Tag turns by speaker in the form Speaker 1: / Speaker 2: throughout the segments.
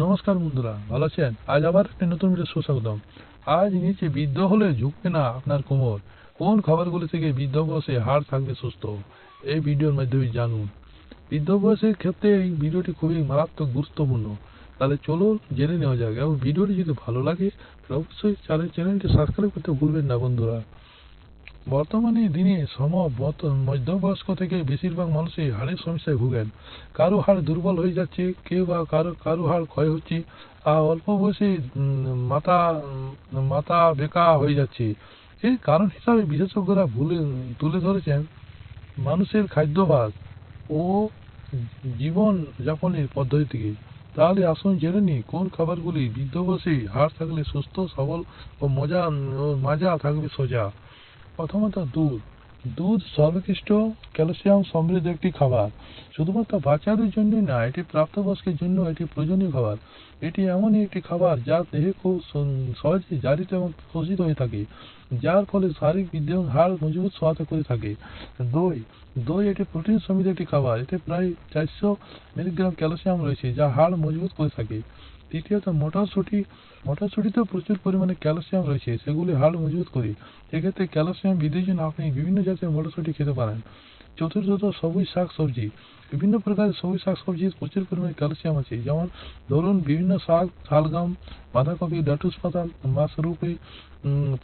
Speaker 1: নমস্কার বন্ধুরা, ভালো আছেন? আজ আবার একটি নতুন ভিডিও সুস্বাগতম। আজ নিচে বৃদ্ধ হলে ঝুঁকবে না আপনার কোমর। কোন খাবারগুলি থেকে বৃদ্ধ বয়সে হাড় থাকবে সুস্থ? এই ভিডিওর মাধ্যমে জানুন। বৃদ্ধ বয়সের ক্ষেত্রে এই ভিডিওটি খুবই মারাত্মক গুরুত্বপূর্ণ। তাহলে চলুন জেনে নেওয়া যাক। এবং ভিডিওটি যদি ভালো লাগে অবশ্যই চ্যানেল চ্যানেলটি সাবস্ক্রাইব করতে ভুলবেন না বন্ধুরা। বর্তমানে দিনে সম মধ্যবয়স্ক থেকে বেশিরভাগ মানুষই হাড়ের সমস্যায় ভুগেন। কারও হাড় দুর্বল হয়ে যাচ্ছে, কেউ বা কারও কারও হাড় ক্ষয় হচ্ছে, আর অল্প বয়সে মাথা মাথা বেঁকা হয়ে যাচ্ছে। এর কারণ হিসাবে বিশেষজ্ঞরা ভুলে, তুলে ধরেছেন মানুষের খাদ্যাভ্যাস ও জীবন যাপনের পদ্ধতি থেকে তাহলে আসুন জেনে নিই, কোন খাবারগুলি বৃদ্ধ বয়সে হাড় থাকলে সুস্থ, সবল ও মজা মাজা থাকবে সোজা? প্রথমত দুধ। দুধ সর্বোৎকৃষ্ট ক্যালসিয়াম সমৃদ্ধ একটি খাবার। শুধুমাত্র বাচ্চাদের জন্যই না, এটি প্রাপ্তবয়স্কের জন্য এটি প্রয়োজনীয় খাবার। এটি এমনই একটি খাবার যা দেহে খুব সহজে জারিত এবং শোষিত হয়ে থাকে, যার ফলে শারীরিক বৃদ্ধি এবং হাড় মজবুত সহায়তা করে। থাকে দই দই এটি প্রোটিন সমৃদ্ধ একটি খাবার। এতে প্রায় চারশো মিলিগ্রাম ক্যালসিয়াম রয়েছে, যা হাড় মজবুত করে থাকে। তৃতীয়ত, মটরশুঁটি, মটরশুঁটিতেও প্রচুর পরিমাণে ক্যালসিয়াম রয়েছে, সেগুলি হাড় মজবুত করে। এক্ষেত্রে ক্যালসিয়াম বৃদ্ধির জন্য আপনি বিভিন্ন জাতের মটরশুঁটি খেতে পারেন। চতুর্থত সবুজ শাক সবজি। বিভিন্ন প্রকারের সবুজ শাক সবজির প্রচুর পরিমাণে ক্যালসিয়াম আছে। যেমন ধরুন, বিভিন্ন শাক, শালগাম, বাঁধাকপি, লেটুস পাতা, মাশরুমে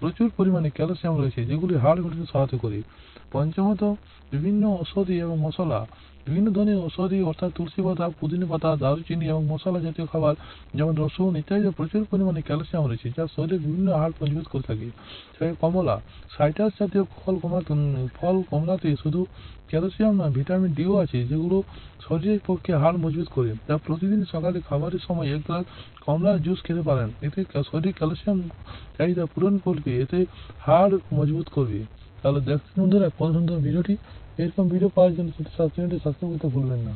Speaker 1: প্রচুর পরিমাণে ক্যালসিয়াম রয়েছে, যেগুলি হাড় গঠনে সহায়তা করে। পঞ্চমত, বিভিন্ন ঔষধি এবং মশলা। বিভিন্ন ধরনের ঔষধি, অর্থাৎ তুলসী পাতা, পুদিনা পাতা, দারুচিনি এবং মশলা জাতীয় খাবার, যেমন রসুন ইত্যাদিতে প্রচুর পরিমাণে ক্যালসিয়াম রয়েছে, যা শরীরে বিভিন্ন হাড় মজবুত করে থাকে। কমলা। সাইটাস জাতীয় ফল কমলাতে ফল কমলাতে শুধু ক্যালসিয়াম না ভিটামিন ডিও আছে যেগুলো শরীরের পক্ষে হাড় মজবুত করে তা প্রতিদিন সকালে খাবারের সময় এক গ্লাস কমলার জুস খেতে পারেন। এতে শরীর ক্যালসিয়াম চাহিদা পূরণ করবে, এতে হাড় মজবুত করবে। তাহলে দেখুন বন্ধুরা কত সুন্দর ভিডিওটি। এরকম ভিডিও পাওয়ার জন্য সাবস্ক্রাইব করতে ভুলবেন না।